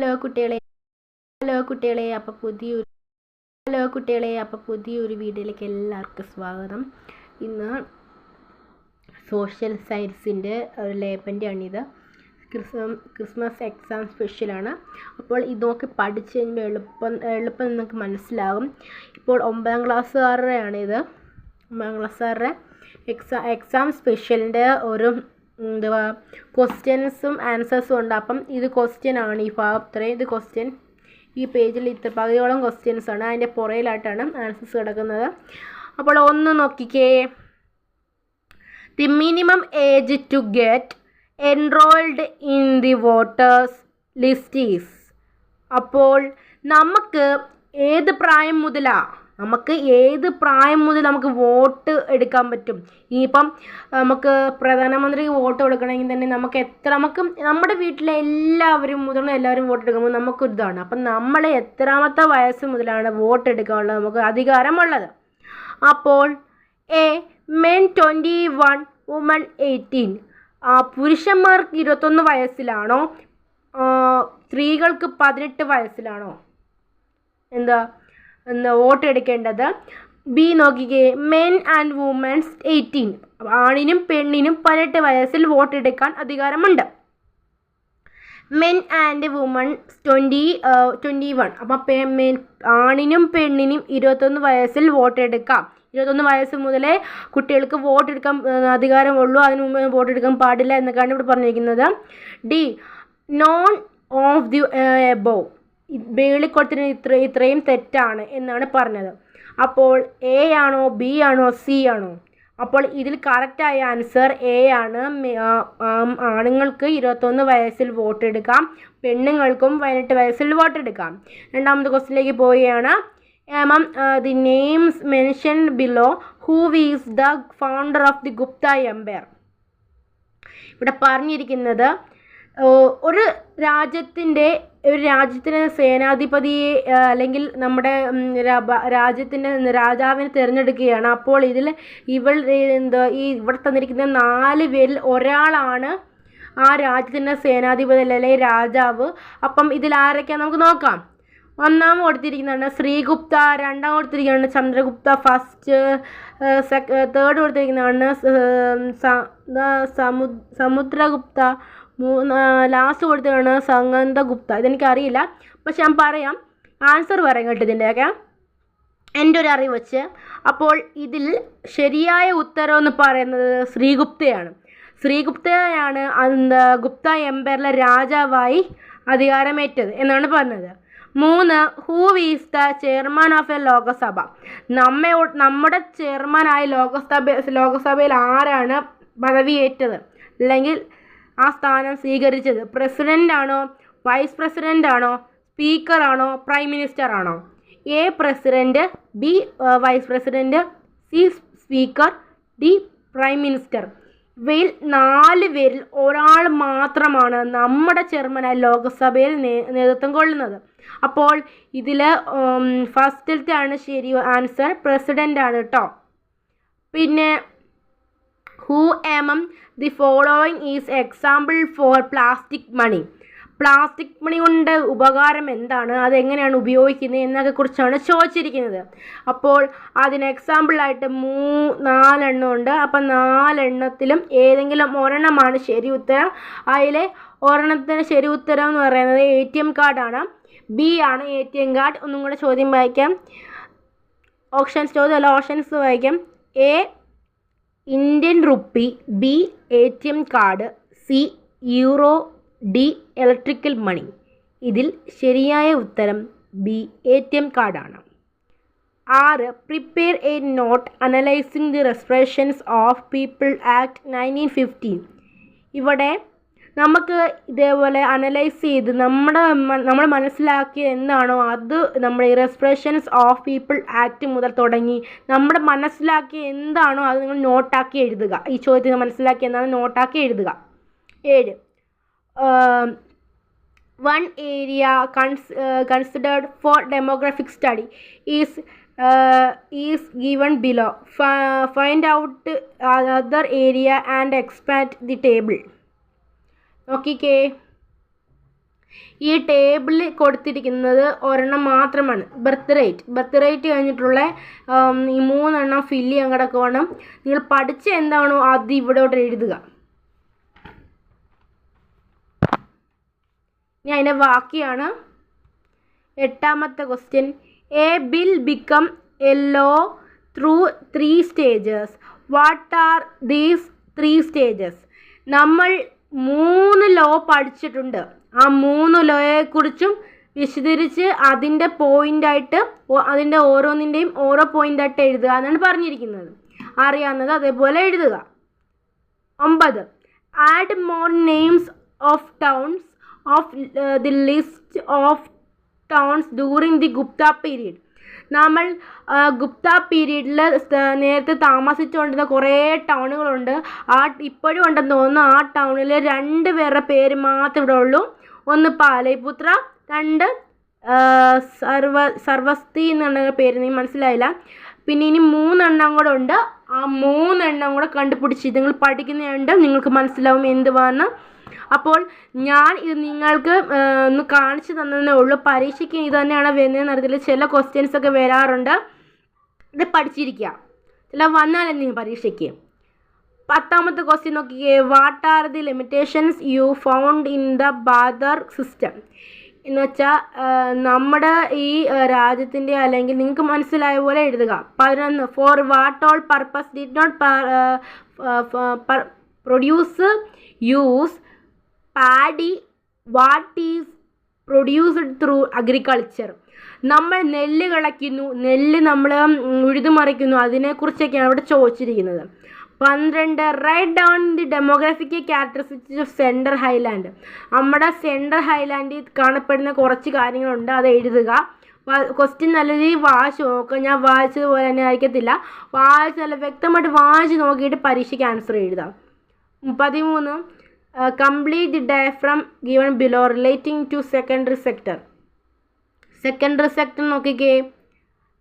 Hello കുട്ടികളെ hello കുട്ടികളെ അപ്പോൾ പുതിയൊരു ഹലോ കുട്ടികളെ അപ്പോൾ പുതിയൊരു വീഡിയോയിലേക്ക് എല്ലാവർക്കും സ്വാഗതം. ഇന്ന് സോഷ്യൽ സയൻസിന്റെ ഒരു ലേബന്റെയാണിത്. ക്രിസ്മസ് എക്സാം സ്പെഷ്യലാണ്. അപ്പോൾ ഇതൊക്കെ നോക്കി പഠിച്ച് എളുപ്പം എളുപ്പം നിങ്ങൾക്ക് മനസ്സിലാകും ഇപ്പോൾ ഒമ്പതാം ക്ലാസ്സുകാരുടെയാണിത് ഒമ്പതാം ക്ലാസ്സുകാരുടെ എക്സാം എക്സാം സ്പെഷ്യലിന്റെ ഒരു എന്തുവാ? ക്വസ്റ്റ്യൻസും ആൻസേഴ്സും ഉണ്ട്. അപ്പം ഇത് ക്വസ്റ്റ്യൻ ആണ് ഈ ഭാഗം ഇത്രയും ഇത് ക്വസ്റ്റ്യൻ ഈ പേജിൽ ഇത്ര പകുതിയോളം ക്വസ്റ്റ്യൻസ് ആണ്. അതിന്റെ പുറയിലായിട്ടാണ് ആൻസേഴ്സ് കിടക്കുന്നത്. അപ്പോൾ ഒന്ന് നോക്കിക്കേ. The minimum age to get enrolled in the voters list is അപ്പോൾ നമുക്ക് ഏത് പ്രായം മുതലാ? നമുക്ക് ഏത് പ്രായം മുതൽ നമുക്ക് വോട്ട് എടുക്കാൻ പറ്റും? ഇനിയിപ്പം നമുക്ക് പ്രധാനമന്ത്രി വോട്ട് കൊടുക്കണമെങ്കിൽ തന്നെ നമുക്ക് എത്ര നമുക്ക് നമ്മുടെ വീട്ടിലെ എല്ലാവരും മുതിർന്ന എല്ലാവരും വോട്ട് എടുക്കുമ്പോൾ നമുക്ക് ഇതാണ് അപ്പം നമ്മൾ എത്രാമത്തെ വയസ്സ് മുതലാണ് വോട്ട് എടുക്കാനുള്ളത് നമുക്ക് അധികാരമുള്ളത്. അപ്പോൾ a men twenty one woman eighteen പുരുഷന്മാർക്ക് ഇരുപത്തൊന്ന് വയസ്സിലാണോ? സ്ത്രീകൾക്ക് പതിനെട്ട് വയസ്സിലാണോ? എന്താ? എന്താ വോട്ട് എടുക്കേണ്ടത്? ബി നോക്കിക്കേ. മെൻ ആൻഡ് വുമൻസ് എയ്റ്റീൻ ആണിനും പെണ്ണിനും പതിനെട്ട് വയസ്സിൽ വോട്ട് എടുക്കാൻ അധികാരമുണ്ട്. Men and woman twenty twenty one അപ്പം മെൻ ആണിനും പെണ്ണിനും ഇരുപത്തൊന്ന് വയസ്സിൽ വോട്ട് എടുക്കാം. ഇരുപത്തൊന്ന് വയസ്സ് മുതലേ കുട്ടികൾക്ക് വോട്ട് എടുക്കാൻ അധികാരമുള്ളൂ. അതിന് മുമ്പ് വോട്ട് എടുക്കാൻ പാടില്ല എന്നൊക്കെയാണ് ഇവിടെ പറഞ്ഞിരിക്കുന്നത്. D none of the above ബേളിൽ കൊടുത്തിന് ഇത്ര ഇത്രയും തെറ്റാണ് എന്നാണ് പറഞ്ഞത്. അപ്പോൾ എ ആണോ ബി ആണോ സി ആണോ? അപ്പോൾ ഇതിൽ കറക്റ്റായ ആൻസർ എ ആണ്. ആണുങ്ങൾക്ക് ഇരുപത്തൊന്ന് വയസ്സിൽ വോട്ട് എടുക്കാം. പെണ്ണുങ്ങൾക്കും പതിനെട്ട് വയസ്സിൽ വോട്ട് എടുക്കാം. രണ്ടാമത്തെ ക്വസ്റ്റിലേക്ക് പോവുകയാണ്. Ma'am the names mention below who is the founder of the Gupta empire ഇവിടെ പറഞ്ഞിരിക്കുന്നത് ഒരു രാജ്യത്തിന്റെ ഒരു രാജ്യത്തിന് സേനാധിപതിയെ അല്ലെങ്കിൽ നമ്മുടെ രാജ്യത്തിന്റെ രാജാവിനെ തിരഞ്ഞെടുക്കുകയാണ്. അപ്പോൾ ഇതിൽ ഇവൾ എന്താ ഈ ഇവിടെ തന്നിരിക്കുന്ന നാല് പേരിൽ ഒരാളാണ് ആ രാജ്യത്തിന്റെ സേനാധിപതി അല്ലെങ്കിൽ രാജാവ്. അപ്പം ഇതിൽ ആരൊക്കെയാണ് നമുക്ക് നോക്കാം. ഒന്നാം കൊടുത്തിരിക്കുന്നതാണ് ശ്രീഗുപ്ത രണ്ടാം കൊടുത്തിരിക്കുന്നതാണ് ചന്ദ്രഗുപ്ത ഫസ്റ്റ് തേർഡ് കൊടുത്തിരിക്കുന്നതാണ് സമുദ്രഗുപ്ത മൂന്ന് ലാസ്റ്റ് കൊടുത്തതാണ് സംഗന്ധഗുപ്ത ഇതെനിക്കറിയില്ല. പക്ഷെ ഞാൻ പറയാം. ആൻസർ പറയാം കേട്ടോ ഇതിന്റെയൊക്കെ എന്റെ ഒരു അറിവ് വെച്ച്. അപ്പോൾ ഇതിൽ ശരിയായ ഉത്തരം എന്ന് പറയുന്നത് ശ്രീഗുപ്തയാണ്. ശ്രീഗുപ്തയാണ് എന്താ ഗുപ്ത എംപയറിലെ രാജാവായി അധികാരമേറ്റത് എന്നാണ് പറഞ്ഞത്. മൂന്ന് who is the chairman of a Lok Sabha? നമ്മെ നമ്മുടെ ചെയർമാനായ ലോകസഭ ലോകസഭയിൽ ആരാണ് പദവിയേറ്റത്? അല്ലെങ്കിൽ ആ സ്ഥാനം സ്വീകരിച്ചത് പ്രസിഡന്റ് ആണോ വൈസ് പ്രസിഡന്റ് ആണോ സ്പീക്കർ ആണോ പ്രൈം മിനിസ്റ്റർ ആണോ A president B vice president C speaker D prime minister. ഇവയിൽ നാല് പേരിൽ ഒരാൾ മാത്രമാണ് നമ്മുടെ ചെയർമാനായി ലോകസഭയിൽ നേതൃത്വം കൊള്ളുന്നത്. അപ്പോൾ ഇതിൽ ഫസ്റ്റിലത്തെ ആണ് ശരി ആൻസർ പ്രസിഡന്റ് ആണ് കേട്ടോ പിന്നെ who among the following is example for plastic money plastic money കൊണ്ട് ഉപകാരം എന്താണ്? അതെങ്ങനെയാണ് ഉപയോഗിക്കുന്നത് എന്നൊക്കെ കുറിച്ചാണ് ചോദിച്ചിരിക്കുന്നത്. അപ്പോൾ അതിന് എക്സാമ്പിളായിട്ട് മൂ നാലെണ്ണം ഉണ്ട്. അപ്പം നാലെണ്ണത്തിലും ഏതെങ്കിലും ഒരെണ്ണമാണ് ശരി ഉത്തരം. അതിലെ ഒരെണ്ണത്തിന് ശരി ഉത്തരം എന്ന് പറയുന്നത് എ ടി എം കാർഡാണ് ബി ആണ് എ ടി എം കാർഡ് ഒന്നും കൂടെ ചോദ്യം വായിക്കാം. ഓപ്ഷൻസ് ചോദ്യം അല്ല ഓപ്ഷൻസ് വായിക്കാം. A Indian rupee B A T M card C euro D electrical money. ഇതിൽ ശരിയായ ഉത്തരം ബി എ ടി എം കാർഡാണ്. ആറ് prepare a note analysing the registrations of people act nineteen fifteen. ഇവിടെ നമുക്ക് ഇതേപോലെ അനലൈസ് ചെയ്ത് നമ്മുടെ നമ്മൾ മനസ്സിലാക്കിയ എന്താണോ അത് നമ്മുടെ റെസ്പ്രഷൻസ് ഓഫ് പീപ്പിൾ ആക്ട് മുതൽ തുടങ്ങി നമ്മുടെ മനസ്സിലാക്കിയ എന്താണോ അത് നിങ്ങൾ നോട്ടാക്കി എഴുതുക. ഈ ചോദ്യത്തിന് മനസ്സിലാക്കി എന്താണ് നോട്ടാക്കി എഴുതുക. ഏഴ് one area cons considered for demographic study is is given below find out other area and expand the table നോക്കിക്കേ. ഈ ടേബിളിൽ കൊടുത്തിരിക്കുന്നത് ഒരെണ്ണം മാത്രമാണ്. Birth rate. ബർത്ത് റേറ്റ് കഴിഞ്ഞിട്ടുള്ള ഈ മൂന്നെണ്ണം ഫില്ല് ചെയ്യാൻ കിടക്കുവാണ്. നിങ്ങൾ പഠിച്ച എന്താണോ അത് ഇവിടോട്ട് എഴുതുക. ഇനി അതിന്റെ ബാക്കിയാണ് എട്ടാമത്തെ question a bill become a law through three stages what are these three stages നമ്മൾ മൂന്ന് ലോ പഠിച്ചിട്ടുണ്ട്. ആ മൂന്ന് ലോയെക്കുറിച്ചും വിശദീകരിച്ച് അതിന്റെ പോയിന്റായിട്ട് അതിന്റെ ഓരോന്നിന്റെയും ഓരോ പോയിന്റായിട്ട് എഴുതുക എന്നാണ് പറഞ്ഞിരിക്കുന്നത്. അറിയാവുന്നത് അതേപോലെ എഴുതുക. ഒമ്പത്. Add more names of towns of the list of towns during the Gupta period നമ്മൾ ഗുപ്ത പീരീഡിൽ നേരത്തെ താമസിച്ചുകൊണ്ടിരുന്ന കുറേ ടൗണുകളുണ്ട്. ആ ഇപ്പോഴും ഉണ്ടെന്ന് തോന്നുന്നു ആ ടൗണിൽ രണ്ട് പേരുടെ പേര് മാത്രമേ ഇവിടെ ഉള്ളൂ. ഒന്ന് പാലൈപുത്ര രണ്ട് സർവ സർവസ്തി എന്നുള്ള പേര് നീ മനസ്സിലായില്ല. പിന്നെ ഇനി മൂന്നെണ്ണം കൂടെ ഉണ്ട്. ആ മൂന്നെണ്ണം കൂടെ കണ്ടുപിടിച്ച് നിങ്ങൾ പഠിക്കുന്നതുകൊണ്ട് നിങ്ങൾക്ക് മനസ്സിലാവും എന്തുവാന്ന്. അപ്പോൾ ഞാൻ ഇത് നിങ്ങൾക്ക് ഒന്ന് കാണിച്ചു തന്നതേ ഉള്ളൂ പരീക്ഷയ്ക്ക് ഇത് തന്നെയാണ് വരുന്നതെന്ന് അറിയത്തില്ല ചില ക്വസ്റ്റ്യൻസ് ഒക്കെ വരാറുണ്ട് ഇത് പഠിച്ചിരിക്കുക ചില വന്നാലേ പരീക്ഷയ്ക്ക് പത്താമത്തെ ക്വസ്റ്റ്യൻ നോക്കിക്കേ what are the limitations you found in the barter system എന്ന് വെച്ചാൽ നമ്മുടെ ഈ രാജ്യത്തിന്റെ അല്ലെങ്കിൽ നിങ്ങൾക്ക് മനസ്സിലായ പോലെ എഴുതുക പതിനൊന്ന് for what all purpose did not produce use paddy what is produced through agriculture. നമ്മൾ നെല്ല് കളയ്ക്കുന്നു നെല്ല് നമ്മൾ ഉഴുതുമറിക്കുന്നു അതിനെക്കുറിച്ചൊക്കെയാണ് ഇവിടെ ചോദിച്ചിരിക്കുന്നത്. പന്ത്രണ്ട് write down the demographical characteristics of central highland നമ്മുടെ സെൻട്രൽ ഹൈലാൻഡിൽ കാണപ്പെടുന്ന കുറച്ച് കാര്യങ്ങളുണ്ട് അത് എഴുതുക. ക്വസ്റ്റ്യൻ നല്ല രീതിയിൽ വായിച്ച് നോക്കുക ഞാൻ വായിച്ചതുപോലെ തന്നെ ആയിരിക്കത്തില്ല. വായിച്ച് നല്ല വ്യക്തമായിട്ട് വായിച്ച് നോക്കിയിട്ട് പരീക്ഷയ്ക്ക് ആൻസർ എഴുതാം. പതിമൂന്ന് complete the diagram given below relating to secondary sector secondary sector നോക്കിക്കേ.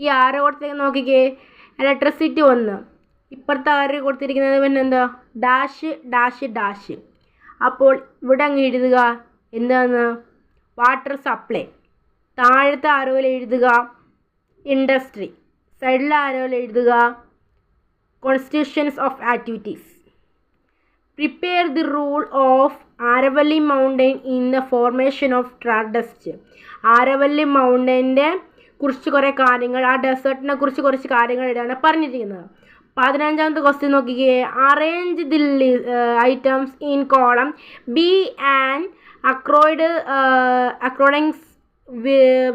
ഈ ആരോ കൊടുത്തേക്ക് നോക്കിക്കേ. ഇലക്ട്രിസിറ്റി ഒന്ന്. ഇപ്പുറത്തെ ആറ് കൊടുത്തിരിക്കുന്നത് പിന്നെ എന്താ? ഡാഷ് ഡാഷ് ഡാഷ് അപ്പോൾ ഇവിടെ അങ്ങ് എഴുതുക. എന്താണ്? വാട്ടർ സപ്ലൈ താഴത്തെ ആരോയിൽ എഴുതുക. ഇൻഡസ്ട്രി സൈഡിലെ ആരോയിൽ എഴുതുക. Constitutions of activities prepare the role of Aravalli mountain in the formation of Thar desert Aravalli മൗണ്ടന്റെ കുറിച്ച് കുറേ കാര്യങ്ങൾ ആ ഡെസേർട്ടിനെ കുറിച്ച് കുറച്ച് കാര്യങ്ങൾ എഴുതാണ് പറഞ്ഞിരിക്കുന്നത്. പതിനഞ്ചാമത്തെ ക്വസ്റ്റ്യൻ നോക്കിക്കേ. Arrange the items in column B and accord according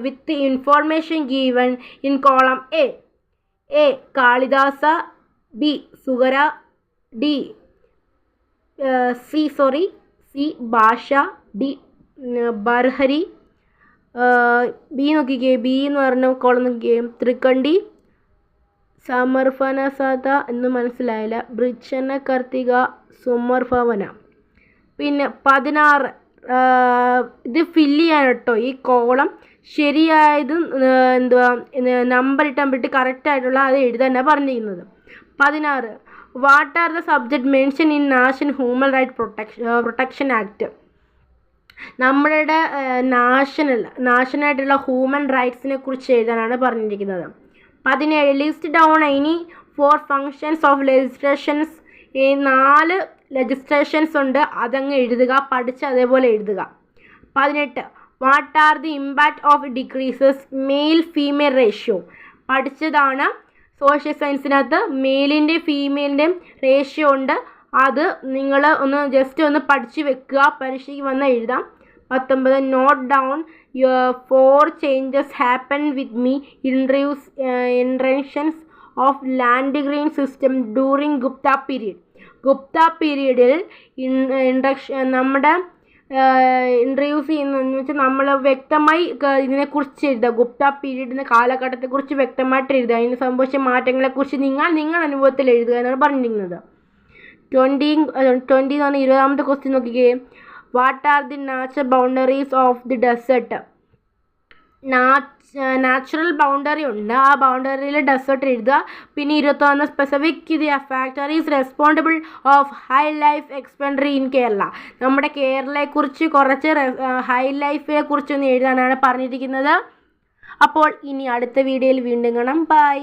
with information given in column A A Kalidasa B Sudraka D C sorry C Bhasa D ബർഹരി B നോക്കിക്കേ ബി എന്ന് പറഞ്ഞ കോളം നോക്കിക്കേ തൃക്കണ്ടി സമർഫനസത എന്ന് മനസ്സിലായില്ല. ബ്രിച്ചന കർത്തിക സുമർഫവന പിന്നെ പതിനാറ് ഇത് ഫില്ല് ചെയ്യാൻ കേട്ടോ ഈ കോളം ശരിയായത് എന്തുവാ നമ്പർ ഇട്ടാൻ പറ്റി കറക്റ്റായിട്ടുള്ള അത് എഴുതാനാണ് പറഞ്ഞിരിക്കുന്നത് പതിനാറ് what are the subject mention in nation human right protection protection act നമ്മളുടെ നാഷണൽ നാഷണലായിട്ടുള്ള ഹ്യൂമൻ റൈറ്റ്സിനെ കുറിച്ച് എഴുതാനാണ് പറഞ്ഞിരിക്കുന്നത്. പതിനേഴ് list down any four functions of legislations ഈ നാല് ലെജിസ്ട്രേഷൻസ് ഉണ്ട് അതങ്ങ് എഴുതുക പഠിച്ച് അതേപോലെ എഴുതുക. പതിനെട്ട് what are the impact of decreases male female ratio പഠിച്ചതാണ് സോഷ്യൽ സയൻസിനകത്ത് മെയിലിന്റെ ഫീമെയിലിന്റെയും റേഷ്യോ ഉണ്ട്. അത് നിങ്ങൾ ഒന്ന് ജസ്റ്റ് ഒന്ന് പഠിച്ച് വെക്കുക. പരീക്ഷയ്ക്ക് വന്ന് എഴുതാം. പത്തൊമ്പത് note down four changes happen with me intro introductions of land grant system during Gupta period Gupta പീരീഡിൽ ഇൻട്രക്ഷൻ നമ്മുടെ ഇൻട്രൊഡ്യൂസ് ചെയ്യുന്നതെന്ന് വെച്ചാൽ നമ്മൾ വ്യക്തമായി ഇതിനെക്കുറിച്ച് എഴുതുക ഗുപ്ത പീരീഡിന്റെ കാലഘട്ടത്തെക്കുറിച്ച് വ്യക്തമായിട്ട് എഴുതുക അതിന് സംഭവിച്ച മാറ്റങ്ങളെക്കുറിച്ച് നിങ്ങൾ നിങ്ങളുടെ അനുഭവത്തിൽ എഴുതുക എന്നാണ് പറഞ്ഞിരിക്കുന്നത്. ട്വന്റി ട്വന്റി എന്ന് പറഞ്ഞാൽ ഇരുപതാമത്തെ ക്വസ്റ്റ്യൻ നോക്കിക്കേ. What are the natural boundaries of the desert natural boundary ഉണ്ട്. ആ ബൗണ്ടറിയിൽ ഡെസേർട്ട് എഴുതുക. പിന്നെ ഇരുപത്തൊന്ന് specify the factor is responsible of high life expectancy in Kerala നമ്മുടെ കേരളയെക്കുറിച്ച് കുറച്ച് ഹൈ ലൈഫിനെ കുറിച്ചൊന്ന് എഴുതാനാണ് പറഞ്ഞിരിക്കുന്നത്. അപ്പോൾ ഇനി അടുത്ത വീഡിയോയിൽ വീണ്ടും കാണാം. ബൈ